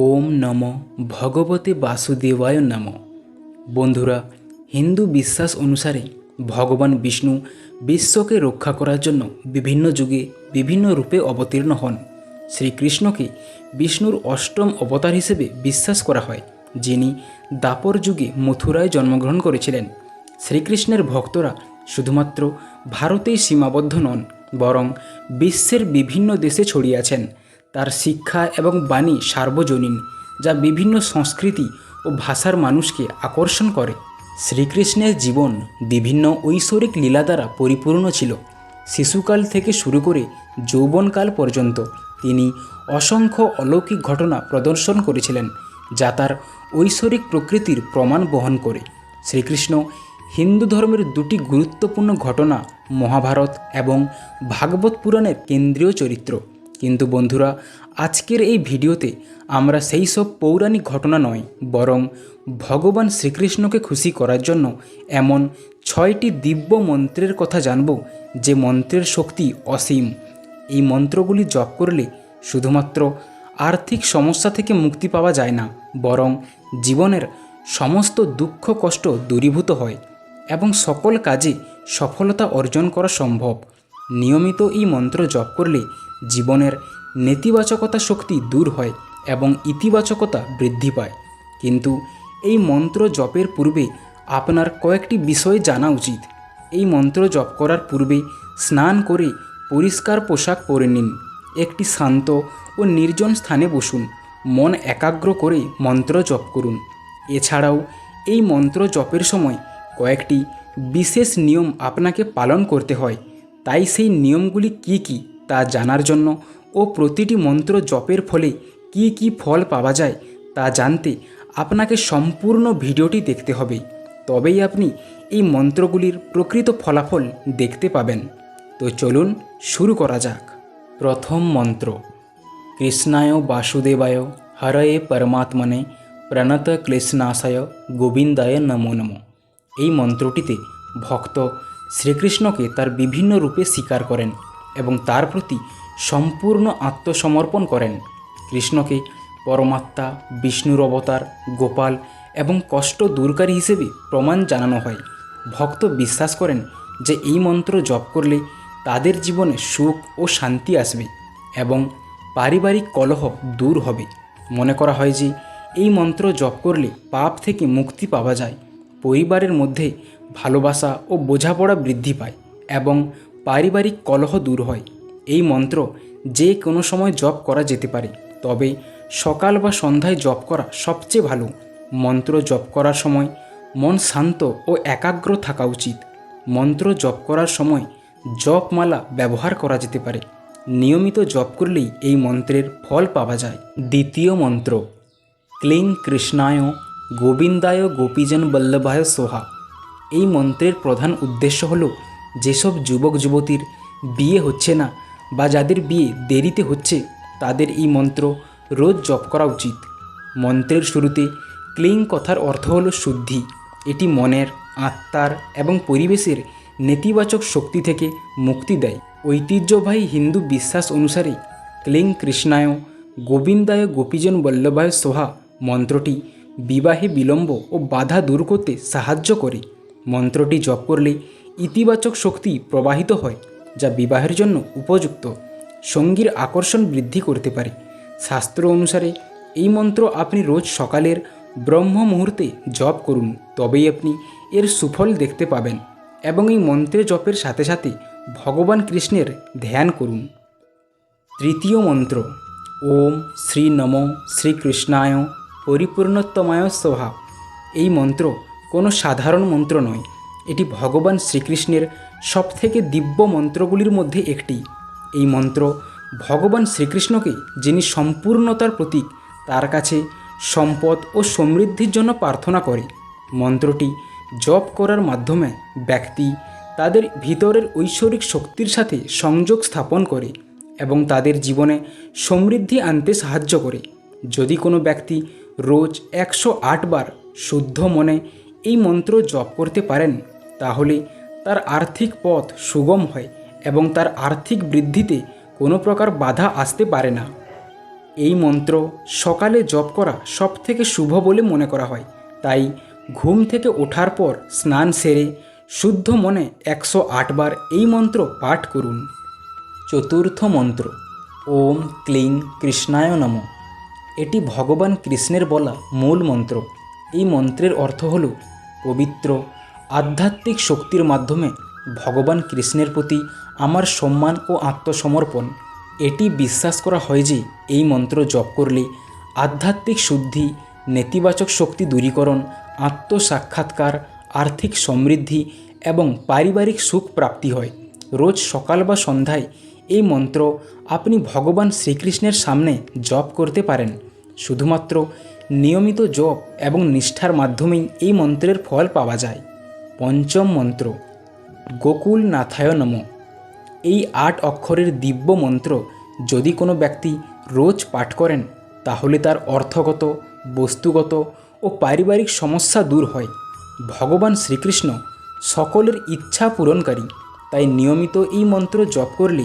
ওম নম ভগবতে বাসুদেবায় নম। বন্ধুরা, হিন্দু বিশ্বাস অনুসারে ভগবান বিষ্ণু বিশ্বকে রক্ষা করার জন্য বিভিন্ন যুগে বিভিন্ন রূপে অবতীর্ণ হন। শ্রীকৃষ্ণকে বিষ্ণুর অষ্টম অবতার হিসেবে বিশ্বাস করা হয়, যিনি দাপর যুগে মথুরায় জন্মগ্রহণ করেছিলেন। শ্রীকৃষ্ণের ভক্তরা শুধুমাত্র ভারতেই সীমাবদ্ধ নন, বরং বিশ্বের বিভিন্ন দেশে ছড়িয়ে আছেন। তার শিক্ষা এবং বাণী সার্বজনীন, যা বিভিন্ন সংস্কৃতি ও ভাষার মানুষকে আকর্ষণ করে। শ্রীকৃষ্ণের জীবন বিভিন্ন ঐশ্বরিক লীলা দ্বারা পরিপূর্ণ ছিল। শিশুকাল থেকে শুরু করে যৌবনকাল পর্যন্ত তিনি অসংখ্য অলৌকিক ঘটনা প্রদর্শন করেছিলেন, যা তার ঐশ্বরিক প্রকৃতির প্রমাণ বহন করে। শ্রীকৃষ্ণ হিন্দু ধর্মের দুটি গুরুত্বপূর্ণ ঘটনা, মহাভারত এবং ভাগবত পুরাণের কেন্দ্রীয় চরিত্র। কিন্তু বন্ধুরা, আজকের এই ভিডিওতে আমরা সেই সব পৌরাণিক ঘটনা নয়, বরং ভগবান শ্রীকৃষ্ণকে খুশি করার জন্য এমন ছয়টি দিব্য মন্ত্রের কথা জানব যে মন্ত্রের শক্তি অসীম। এই মন্ত্রগুলি জপ করলে শুধুমাত্র আর্থিক সমস্যা থেকে মুক্তি পাওয়া যায় না, বরং জীবনের সমস্ত দুঃখ কষ্ট দূরীভূত হয় এবং সকল কাজে সফলতা অর্জন করা সম্ভব। নিয়মিত এই মন্ত্র জপ করলে জীবনের নেতিবাচকতা শক্তি দূর হয় এবং ইতিবাচকতা বৃদ্ধি পায়। কিন্তু এই মন্ত্র জপের পূর্বে আপনার কয়েকটি বিষয় জানা উচিত। এই মন্ত্র জপ করার পূর্বে স্নান করে পরিষ্কার পোশাক পরে নিন। একটি শান্ত ও নির্জন স্থানে বসুন। মন একাগ্র করে মন্ত্র জপ করুন। এছাড়াও এই মন্ত্র জপের সময় কয়েকটি বিশেষ নিয়ম আপনাকে পালন করতে হয়। তাই সেই নিয়মগুলি কি কি তা জানার জন্য ও প্রতিটি মন্ত্র জপের ফলে কি কি ফল পাওয়া যায় তা জানতে আপনাকে সম্পূর্ণ ভিডিওটি দেখতে হবে। তবেই আপনি এই মন্ত্রগুলির প্রকৃত ফলাফল দেখতে পাবেন। তো চলুন শুরু করা যাক। প্রথম মন্ত্র, কৃষ্ণায় বাসুদেবায় হরয়ে পরমাত্মনে প্রণত ক্লেশনাশয় গোবিন্দায় নমো নমঃ। এই মন্ত্রটিতে ভক্ত শ্রীকৃষ্ণকে তার বিভিন্ন রূপে স্বীকার করেন এবং তার প্রতি সম্পূর্ণ আত্মসমর্পণ করেন। কৃষ্ণকে পরমাত্মা, বিষ্ণুর অবতার, গোপাল এবং কষ্ট দূরকারী হিসেবে প্রমাণ জানানো হয়। ভক্ত বিশ্বাস করেন যে এই মন্ত্র জপ করলে তাদের জীবনে সুখ ও শান্তি আসবে এবং পারিবারিক কলহ দূর হবে। মনে করা হয় যে এই মন্ত্র জপ করলে পাপ থেকে মুক্তি পাওয়া যায়। পরিবারের মধ্যে ভালোবাসা ও বোঝাপড়া বৃদ্ধি পায় এবং পারিবারিক কলহ দূর হয়। এই মন্ত্র যে কোনো সময় জপ করা যেতে পারে, তবে সকাল বা সন্ধ্যায় জপ করা সবচেয়ে ভালো। মন্ত্র জপ করার সময় মন শান্ত ও একাগ্র থাকা উচিত। মন্ত্র জপ করার সময় জপমালা ব্যবহার করা যেতে পারে। নিয়মিত জপ করলেই এই মন্ত্রের ফল পাওয়া যায়। দ্বিতীয় মন্ত্র, ক্লিং কৃষ্ণায় গোবিন্দায় গোপীজন বল্লভায় সোহা। এই মন্ত্রের প্রধান উদ্দেশ্য হল, যেসব যুবক যুবতীর বিয়ে হচ্ছে না বা যাদের বিয়ে দেরিতে হচ্ছে, তাদের এই মন্ত্র রোজ জপ করা উচিত। মন্ত্রের শুরুতে ক্লিং কথার অর্থ হল শুদ্ধি। এটি মনের, আত্মার এবং পরিবেশের নেতিবাচক শক্তি থেকে মুক্তি দেয়। ঐতিহ্যবাহী হিন্দু বিশ্বাস অনুসারে ক্লিং কৃষ্ণায় গোবিন্দায় গোপীজন বল্লভায় সোহা মন্ত্রটি বিবাহে বিলম্ব ও বাধা দূর করতে সাহায্য করে। মন্ত্রটি জপ করলে ইতিবাচক শক্তি প্রবাহিত হয়, যা বিবাহের জন্য উপযুক্ত। সঙ্গীর আকর্ষণ বৃদ্ধি করতে পারে। শাস্ত্র অনুসারে, এই মন্ত্র আপনি রোজ সকালের ব্রহ্ম মুহূর্তে জপ করুন, তবেই আপনি এর সুফল দেখতে পাবেন এবং এই মন্ত্রে জপের সাথে সাথে ভগবান কৃষ্ণের ধ্যান করুন। তৃতীয় মন্ত্র, ওম শ্রী নম শ্রীকৃষ্ণায় পরিপূর্ণত্বমায় স্বভাব। এই মন্ত্র কোনো সাধারণ মন্ত্র নয়। এটি ভগবান শ্রীকৃষ্ণের সবথেকে দিব্য মন্ত্রগুলির মধ্যে একটি। এই মন্ত্র ভগবান শ্রীকৃষ্ণকে যিনি সম্পূর্ণতার প্রতীক, তার কাছে সম্পদ ও সমৃদ্ধির জন্য প্রার্থনা করে। মন্ত্রটি জপ করার মাধ্যমে ব্যক্তি তাদের ভিতরের ঐশ্বরিক শক্তির সাথে সংযোগ স্থাপন করে এবং তাদের জীবনে সমৃদ্ধি আনতে সাহায্য করে। যদি কোনো ব্যক্তি রোজ একশো আট বার শুদ্ধ মনে এই মন্ত্র জপ করতে পারেন, তাহলে তার আর্থিক পথ সুগম হয় এবং তার আর্থিক বৃদ্ধিতে কোনো প্রকার বাধা আসতে পারে না। এই মন্ত্র সকালে জপ করা সব থেকে শুভ বলে মনে করা হয়। তাই ঘুম থেকে ওঠার পর স্নান সেরে শুদ্ধ মনে একশো আটবার এই মন্ত্র পাঠ করুন। চতুর্থ মন্ত্র, ওম ক্লিং কৃষ্ণায় নম। এটি ভগবান কৃষ্ণের বলা মূল মন্ত্র। এই মন্ত্রের অর্থ হল পবিত্র, আধ্যাত্মিক শক্তির মাধ্যমে ভগবান কৃষ্ণের প্রতি আমার সম্মান ও আত্মসমর্পণ। এটি বিশ্বাস করা হয় যে এই মন্ত্র জপ করলে আধ্যাত্মিক শুদ্ধি, নেতিবাচক শক্তি দূরীকরণ, আত্মসাক্ষাৎকার, আর্থিক সমৃদ্ধি এবং পারিবারিক সুখ প্রাপ্তি হয়। রোজ সকাল বা সন্ধ্যায় এই মন্ত্র আপনি ভগবান শ্রীকৃষ্ণের সামনে জপ করতে পারেন। শুধুমাত্র নিয়মিত জপ এবং নিষ্ঠার মাধ্যমেই এই মন্ত্রের ফল পাওয়া যায়। পঞ্চম মন্ত্র, গোকুল নাথায় নম। এই আট অক্ষরের দিব্য মন্ত্র যদি কোনো ব্যক্তি রোজ পাঠ করেন, তাহলে তার অর্থগত, বস্তুগত ও পারিবারিক সমস্যা দূর হয়। ভগবান শ্রীকৃষ্ণ সকলের ইচ্ছা পূরণকারী, তাই নিয়মিত এই মন্ত্র জপ করলে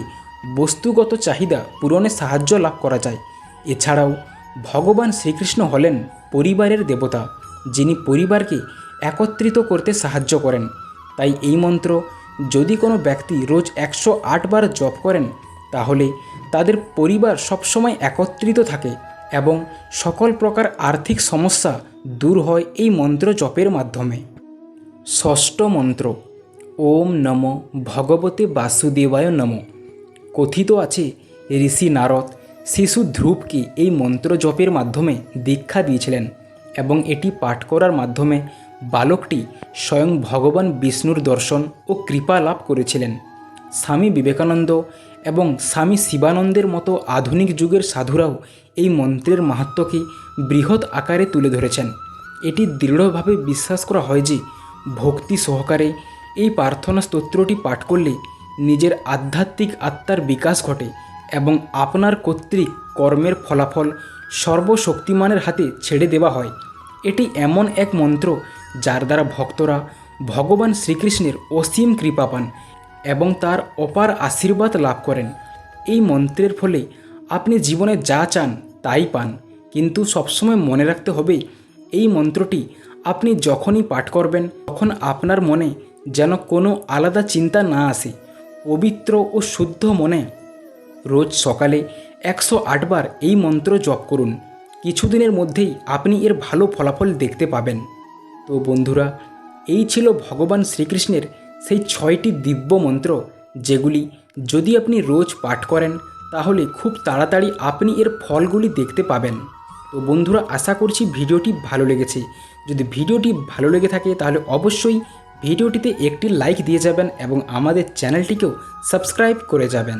বস্তুগত চাহিদা পূরণে সাহায্য লাভ করা যায়। এছাড়াও ভগবান শ্রীকৃষ্ণ হলেন পরিবারের দেবতা, যিনি পরিবারকে একত্রিত করতে সাহায্য করেন। তাই এই মন্ত্র, যদি কোনো ব্যক্তি রোজ একশো আট বার জপ করেন, তাহলে তাদের পরিবার সবসময় একত্রিত থাকে এবং সকল প্রকার আর্থিক সমস্যা দূর হয় এই মন্ত্র জপের মাধ্যমে। ষষ্ঠ মন্ত্র, ওম নম ভগবতে বাসুদেবায় নম। কথিত আছে, ঋষি নারদ শিশু ধ্রুবকে এই মন্ত্র জপের মাধ্যমে দীক্ষা দিয়েছিলেন? এবং এটি পাঠ করার মাধ্যমে বালকটি স্বয়ং ভগবান বিষ্ণুর দর্শন ও কৃপা লাভ করেছিলেন। স্বামী বিবেকানন্দ এবং স্বামী শিবানন্দের মতো আধুনিক যুগের সাধুরাও এই মন্ত্রের মাহাত্ম্যকে বৃহৎ আকারে তুলে ধরেছেন। এটি দৃঢ়ভাবে বিশ্বাস করা হয় যে ভক্তি সহকারে এই প্রার্থনা স্তোত্রটি পাঠ করলে নিজের আধ্যাত্মিক আত্মার বিকাশ ঘটে এবং আপনার কর্তৃক কর্মের ফলাফল সর্বশক্তিমানের হাতে ছেড়ে দেওয়া হয়। এটি এমন এক মন্ত্র যার দ্বারা ভক্তরা ভগবান শ্রীকৃষ্ণের অসীম কৃপা পান এবং তার অপার আশীর্বাদ লাভ করেন। এই মন্ত্রের ফলে আপনি জীবনে যা চান তাই পান। কিন্তু সবসময় মনে রাখতে হবে, এই মন্ত্রটি আপনি যখনই পাঠ করবেন, তখন আপনার মনে যেন কোনো আলাদা চিন্তা না আসে। পবিত্র ও শুদ্ধ মনে রোজ সকালে একশো আটবার এই মন্ত্র জপ করুন। কিছুদিনের মধ্যেই আপনি এর ভালো ফলাফল দেখতে পাবেন। তো বন্ধুরা, এই ছিল ভগবান শ্রীকৃষ্ণের সেই ছয়টি দিব্য মন্ত্র, যেগুলি যদি আপনি রোজ পাঠ করেন, তাহলে খুব তাড়াতাড়ি আপনি এর ফলগুলি দেখতে পাবেন। তো বন্ধুরা, আশা করছি ভিডিওটি ভালো লেগেছে। যদি ভিডিওটি ভালো লেগে থাকে, তাহলে অবশ্যই ভিডিওটিতে একটি লাইক দিয়ে যাবেন এবং আমাদের চ্যানেলটিকেও সাবস্ক্রাইব করে যাবেন।